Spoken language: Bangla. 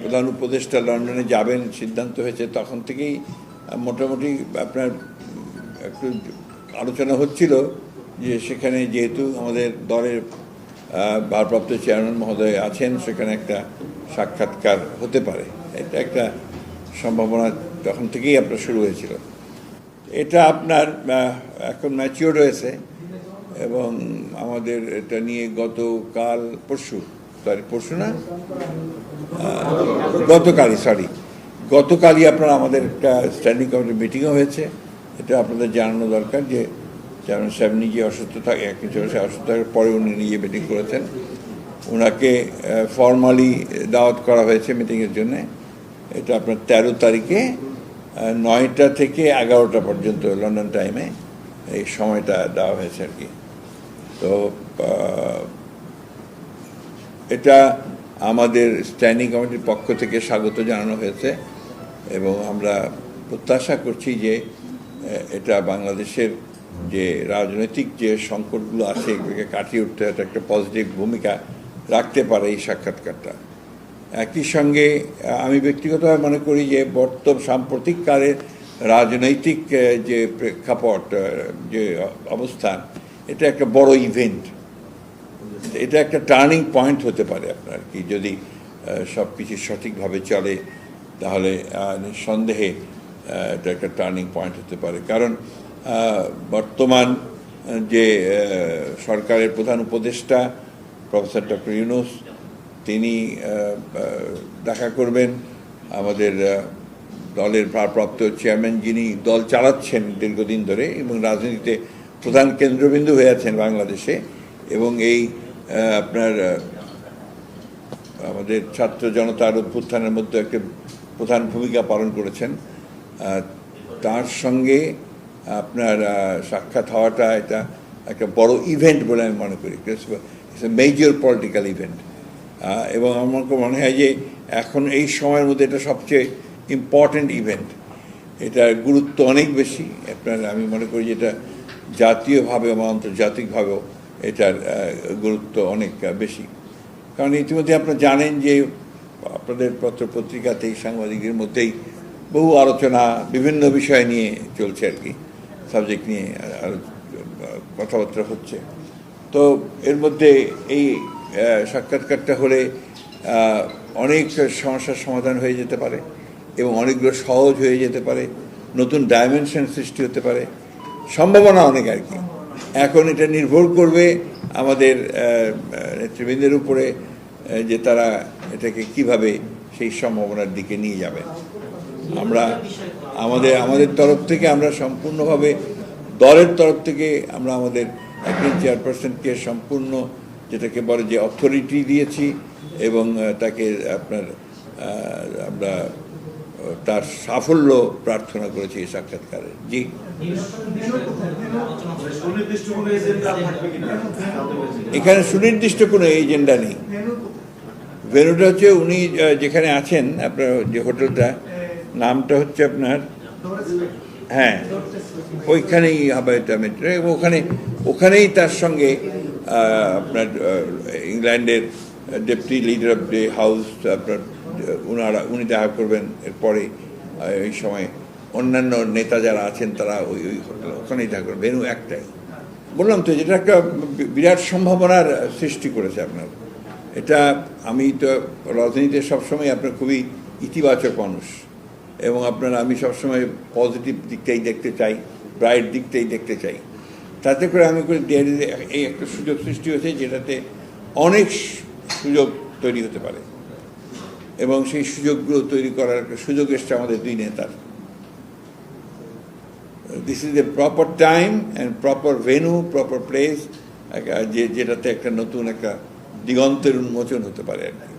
প্রধান উপদেষ্টা লন্ডনে যাবেন, সিদ্ধান্ত হয়েছে, তখন থেকেই মোটামুটি আপনার একটু আলোচনা হচ্ছিল যে সেখানে যেহেতু আমাদের দলের ভারপ্রাপ্ত চেয়ারম্যান মহোদয় আছেন, সেখানে একটা সাক্ষাৎকার হতে পারে। এটা একটা সম্ভাবনা তখন থেকেই আপনার শুরু হয়েছিল। এটা আপনার এখন ম্যাচিওর হয়েছে এবং আমাদের এটা নিয়ে গতকাল পরশু সরি পরশু না? গতকালই সরি গতকালই আপনার আমাদের একটা স্ট্যান্ডিং কমিটি মিটিংও হয়েছে। এটা আপনাদের জানানো দরকার যে চেয়ারম্যান সাহেব নিজে অসুস্থ থাকে কিছু অসুস্থ থাকার পরে উনি নিজে মিটিং করেছেন। ওনাকে ফর্মালি দাওয়াত করা হয়েছে মিটিংয়ের জন্যে। এটা আপনার তেরো তারিখে নয়টা থেকে এগারোটা পর্যন্ত লন্ডন টাইমে এই সময়টা দেওয়া হয়েছে আর কি। তো এটা আমাদের স্ট্যান্ডিং কমিটির পক্ষ থেকে স্বাগত জানানো হয়েছে এবং আমরা প্রত্যাশা করছি যে এটা বাংলাদেশের যে রাজনৈতিক যে সংকটগুলো আছে, এগুলোকে কাটিয়ে উঠতে এটা একটা পজিটিভ ভূমিকা রাখতে পারে এই সাক্ষাৎকারটা। একই সঙ্গে আমি ব্যক্তিগতভাবে মনে করি যে, বর্তমান সাম্প্রতিককালের রাজনৈতিক যে প্রেক্ষাপট যে অবস্থান, এটা একটা বড় ইভেন্ট এটা একটা টার্নিং পয়েন্ট হতে পারে আপনার কি? যদি সব কিছু সঠিকভাবে চলে তাহলে আহ, নিঃসন্দেহে এটা একটা টার্নিং পয়েন্ট হতে পারে। কারণ বর্তমান যে সরকারের প্রধান উপদেষ্টা প্রফেসর ডক্টর ইউনুস তিনি দেখা করবেন আমাদের দলের ভারপ্রাপ্ত চেয়ারম্যান যিনি দল চালাচ্ছেন দীর্ঘদিন ধরে এবং রাজনীতিতে প্রধান কেন্দ্রবিন্দু হয়ে আছেন বাংলাদেশে এবং এই আপনার আমাদের ছাত্র জনতার অভ্যুত্থানের মধ্যে একটা প্রধান ভূমিকা পালন করেছেন। তার সঙ্গে আপনার সাক্ষাৎ হওয়াটা এটা একটা বড় ইভেন্ট বলে আমি মনে করি। It's a major political event এবং আমার মনে হয় যে এখন এই সময়ের মধ্যে এটা সবচেয়ে ইম্পর্ট্যান্ট ইভেন্ট এটার গুরুত্ব অনেক বেশি। আপনার, আমি মনে করি যে এটা জাতীয়ভাবে বা আন্তর্জাতিকভাবেও এটার গুরুত্ব অনেক বেশি। কারণ ইতিমধ্যে আপনারা জানেন যে আপনাদের পত্র পত্রিকাতেই সাংবাদিকদের মধ্যেই বহু আলোচনা, বিভিন্ন বিষয় নিয়ে চলছে আর কি সাবজেক্ট নিয়ে কথাবার্তা হচ্ছে। তো এর মধ্যে এই সাক্ষাৎকারটা হলে অনেক সমস্যার সমাধান হয়ে যেতে পারে এবং অনেকগুলো সহজ হয়ে যেতে পারে, নতুন ডাইমেনশন সৃষ্টি হতে পারে, সম্ভাবনা অনেক আর কি। এখন এটা নির্ভর করবে আমাদের নেতৃবৃন্দের উপরে যে তারা এটাকে কীভাবে সেই সম্ভাবনার দিকে নিয়ে যাবে। আমরা আমাদের আমাদের তরফ থেকে আমরা সম্পূর্ণভাবে, দলের তরফ থেকে আমরা আমাদের একজন চেয়ারপারসনকে সম্পূর্ণ যেটাকে বলে যে অথরিটি দিয়েছি এবং তাকে আপনার আমরা তার সাফল্য প্রার্থনা করেছি এই সাক্ষাৎকারে। জি। এখানে সুনির্দিষ্ট কোনো এজেন্ডা নেই। ভেনুটা হচ্ছে উনি যেখানে আছেন, আপনার যে হোটেলটা, নামটা হচ্ছে আপনার হ্যাঁ ওইখানেই হবে মেট্রো এবং ওখানে, ওখানেই তার সঙ্গে আপনার ইংল্যান্ডের deputy leader of the house, আপনার উনারা, উনি দেখা করবেন এরপরে এই সময় অন্যান্য নেতা যারা আছেন তারা ওই ওই হোটেল ওখানেই দেখা করবেন ভেনু একটাই। বললাম তো, যেটা একটা বিরাট সম্ভাবনার সৃষ্টি করেছে আপনার। এটা আমি তো রাজনীতিতে সবসময় আপনার খুবই ইতিবাচক মানুষ, এবং আপনার আমি সবসময় পজিটিভ দিকটাই দেখতে চাই, ব্রাইট দিকটাই দেখতে চাই। তাতে করে আমি করে এই একটা সুযোগ সৃষ্টি হয়েছে যেটাতে অনেক সুযোগ তৈরি হতে পারে। এবং সেই সুযোগগুলো তৈরি করার একটা সুযোগ এসছে আমাদের দুই নেতার। This is a proper time and proper venue proper place যেটাতে একটা নতুন একটা দিগন্তের উন্মোচন হতে পারে আর কি।